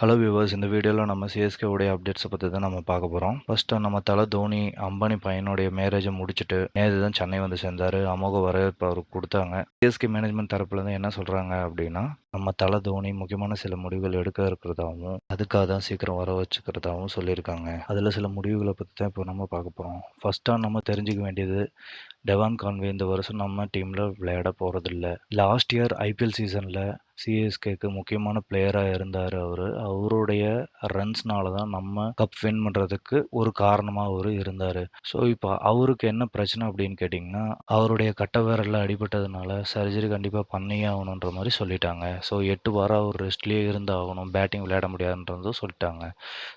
Hello viewers இந்த வீடியோவில் நம்ம சிஎஸ்கே உடைய அப்டேட்ஸை பற்றி தான் நம்ம பார்க்க போகிறோம் ஃபர்ஸ்ட்டு நம்ம தலை தோனி அம்பானி பையனுடைய மேரேஜை முடிச்சுட்டு நேற்று தான் சென்னை வந்து சேர்ந்தார். அமோக வரவேற்பு அவருக்கு கொடுத்தாங்க. சிஎஸ்கே மேனேஜ்மெண்ட் தரப்புலேருந்து என்ன சொல்கிறாங்க அப்படின்னா நம்ம தலை தோனி முக்கியமான சில முடிவுகள் எடுக்க இருக்கிறதாகவும் அதுக்காக தான் சீக்கிரம் வர வச்சுக்கிறதாகவும் சொல்லியிருக்காங்க. அதில் சில முடிவுகளை பற்றி தான் இப்போ நம்ம பார்க்க போகிறோம் ஃபஸ்ட்டாக நம்ம தெரிஞ்சுக்க வேண்டியது டெவான் கான்வே இந்த வருஷம் நம்ம டீமில் விளையாட போகிறதில்ல லாஸ்ட் இயர் ஐபிஎல் சீசனில் சிஎஸ்கேக்கு முக்கியமான பிளேயராக இருந்தார் அவர். ரன்ஸ்னால தான் நம்ம கப் வின் பண்ணுறதுக்கு ஒரு காரணமாக அவர் இருந்தார். ஸோ இப்போ அவருக்கு என்ன பிரச்சனை அப்படின்னு கேட்டிங்கன்னா அவருடைய கட்ட விரலில் அடிபட்டதுனால சர்ஜரி கண்டிப்பாக பண்ணியே ஆகணுன்ற மாதிரி சொல்லிட்டாங்க. ஸோ எட்டு வாரம் அவர் ரெஸ்ட்லேயே இருந்து ஆகணும். பேட்டிங் விளையாட முடியாதுன்றதும் சொல்லிட்டாங்க.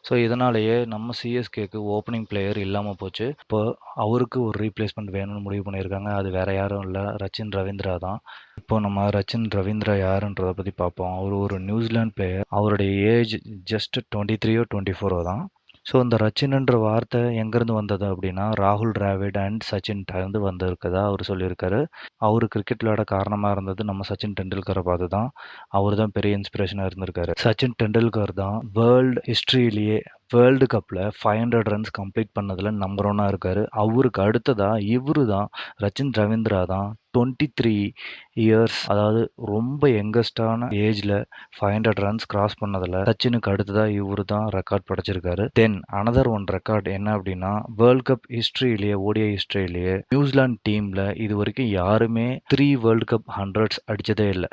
ஸோ இதனாலேயே நம்ம சிஎஸ்கேக்கு ஓப்பனிங் பிளேயர் இல்லாமல் போச்சு. இப்போ அவருக்கு ஒரு ரீப்ளேஸ்மெண்ட் வேணும்னு முடிவு பண்ணியிருக்காங்க. அது வேற யாரும் இல்லை. ரச்சின் ரவீந்திரா தான். இப்போ நம்ம ரச்சின் ரவீந்திரா யாருன்றதை பற்றி பார்ப்போம். அவர் ஒரு நியூசிலாந்து பிளேயர் அவருடைய ஏஜ் ஜஸ்ட் டுவெண்ட்டி த்ரீயோ டுவெண்ட்டி ஃபோரோ தான். ஸோ இந்த ரச்சின்ன்ற வார்த்தை எங்கேருந்து வந்தது அப்படின்னா ராகுல் டிராவிட் அண்ட் சச்சின் வந்திருக்கதா அவர் சொல்லியிருக்காரு. அவர் கிரிக்கெட் விளையாட காரணமாக இருந்தது நம்ம சச்சின் டெண்டுல்கரை பார்த்து தான். அவர் தான் பெரிய இன்ஸ்பிரேஷனாக இருந்திருக்காரு. சச்சின் டெண்டுல்கர் தான் வேர்ல்டு ஹிஸ்ட்ரியிலேயே வேர்ல்டு கப்பில் ஃபைவ் ஹண்ட்ரட் ரன்ஸ் கம்ப்ளீட் பண்ணதில் நம்பர் ஒன்னாக இருக்கார். அவருக்கு அடுத்ததாக இவரு தான் ரச்சின் ரவீந்திரா தான் டுவெண்ட்டி த்ரீ இயர்ஸ் அதாவது ரொம்ப யங்கஸ்டான ஏஜில் ஃபைவ் ஹண்ட்ரட் ரன்ஸ் கிராஸ் பண்ணதில் சச்சினுக்கு அடுத்ததாக இவர் தான் ரெக்கார்ட் படைச்சிருக்காரு. தென் அனதர் ஒன் ரெக்கார்ட் என்ன அப்படின்னா வேர்ல்ட் கப் ஹிஸ்ட்ரியிலேயே ஓடிஐ ஹிஸ்ட்ரியிலேயே நியூசிலாந்து டீமில் இது வரைக்கும் யாருமே த்ரீ வேர்ல்ட் கப் ஹண்ட்ரட்ஸ் அடித்ததே இல்லை.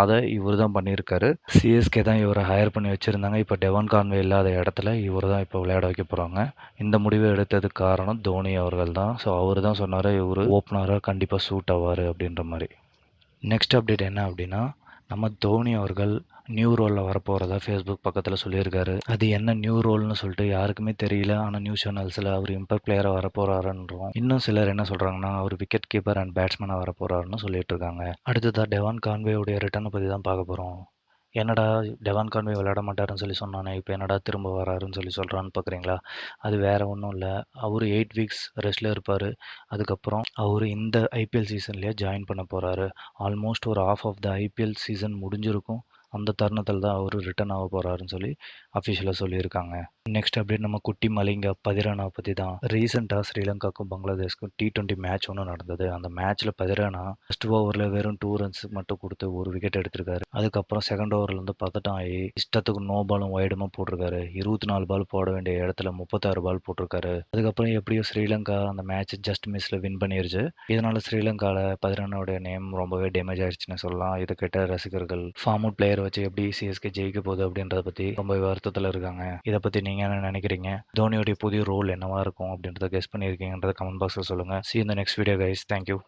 அதை இவர் தான் பண்ணியிருக்காரு. சிஎஸ்கே தான் இவரை ஹையர் பண்ணி வச்சுருந்தாங்க. இப்போ டெவன் கான்வே இல்லாத இடத்துல இவர் தான் இப்போ விளையாட வைக்க போகிறாங்க இந்த முடிவை எடுத்ததுக்கு காரணம் தோனி அவர்கள் தான். ஸோ அவர் தான் சொன்னார் இவர் ஓப்பனராக கண்டிப்பாக சூட் ஆவார். அப்படின்ற மாதிரி. நெக்ஸ்ட் அப்டேட் என்ன அப்படின்னா நம்ம தோனி அவர்கள் நியூ ரோலில் வரப்போகிறதா ஃபேஸ்புக் பக்கத்தில் சொல்லியிருக்காரு. அது என்ன நியூ ரோல்னு சொல்லிட்டு யாருக்குமே தெரியல. ஆனால் நியூஸ் சேனல்ஸில் அவர் இம்பேக்ட் பிளேயராக வரப்போகிறாருன்றோம் இன்னும் சிலர் என்ன சொல்கிறாங்கன்னா அவர் விக்கெட் கீப்பர் அண்ட் பேட்ஸ்மேனாக வரப்போகிறாருன்னு சொல்லிட்டு இருக்காங்க. அடுத்ததாக டெவான் கான்வேவுடைய ரிட்டர்னை பற்றி தான் பார்க்க போகிறோம் என்னடா டெவான் கான்வே விளையாட மாட்டாருன்னு சொல்லி சொன்னானே இப்போ என்னடா திரும்ப வராருன்னு சொல்லி சொல்கிறான்னு பார்க்குறீங்களா அது வேறு ஒன்றும் இல்லை. அவர் எயிட் வீக்ஸ் ரெஸ்ட்டில் இருப்பார். அதுக்கப்புறம் அவர் இந்த ஐபிஎல் சீசன்லேயே ஜாயின் பண்ண போகிறாரு ஆல்மோஸ்ட் ஒரு half of the IPL season முடிஞ்சிருக்கும். அந்த தருணத்தில் தான் அவர் ரிட்டர்ன் ஆக போகிறாருன்னு சொல்லி அஃபிஷியலாக சொல்லியிருக்காங்க. நெக்ஸ்ட் அப்டேட் நம்ம குட்டி மலிங்க பதிரானா பற்றி தான். ரீசெண்டாக ஸ்ரீலங்காக்கும் பங்களாதேஷ்க்கும் டி டுவெண்ட்டி மேட்ச் ஒன்று நடந்தது. அந்த மேட்ச்சில் பதிரானா ஃபஸ்ட் ஓவரில் வெறும் டூ ரன்ஸ் மட்டும் கொடுத்து ஒரு விக்கெட் எடுத்திருக்காரு. அதுக்கப்புறம் செகண்ட் ஓவர்லேருந்து பதட்டம் ஆகி இஷ்டத்துக்கு நோ பாலும் வைடுமா போட்டிருக்காரு. இருபத்தி நாலு பால் போட வேண்டிய இடத்துல முப்பத்தாறு பால் போட்டிருக்காரு. அதுக்கப்புறம் எப்படியோ ஸ்ரீலங்கா அந்த மேட்ச் ஜஸ்ட் மிஸ்ல வின் பண்ணிருச்சு. இதனால ஸ்ரீலங்காவில் பதிரானாவுடைய நேம் ரொம்பவே டேமேஜ் ஆயிடுச்சுன்னு சொல்லலாம். இதை கேட்ட ரசிகர்கள் ஃபார்ம் அவுட் பிளேயர் வச்சு எப்படி சிஎஸ்கே ஜெயிக்க போகுது அப்படின்றத பற்றி ரொம்ப வருத்தத்தில் இருக்காங்க. இதை பற்றி நீங்கள் என்ன நினைக்கிறீங்க? தோனியோடைய புதிய ரோல் என்னவா இருக்கும் அப்படின்றத கெஸ் பண்ணியிருக்கீங்கன்றத கமெண்ட் பாக்ஸில் சொல்லுங்கள் சி இந்த நெக்ஸ்ட் வீடியோ கைஸ் தேங்க்யூ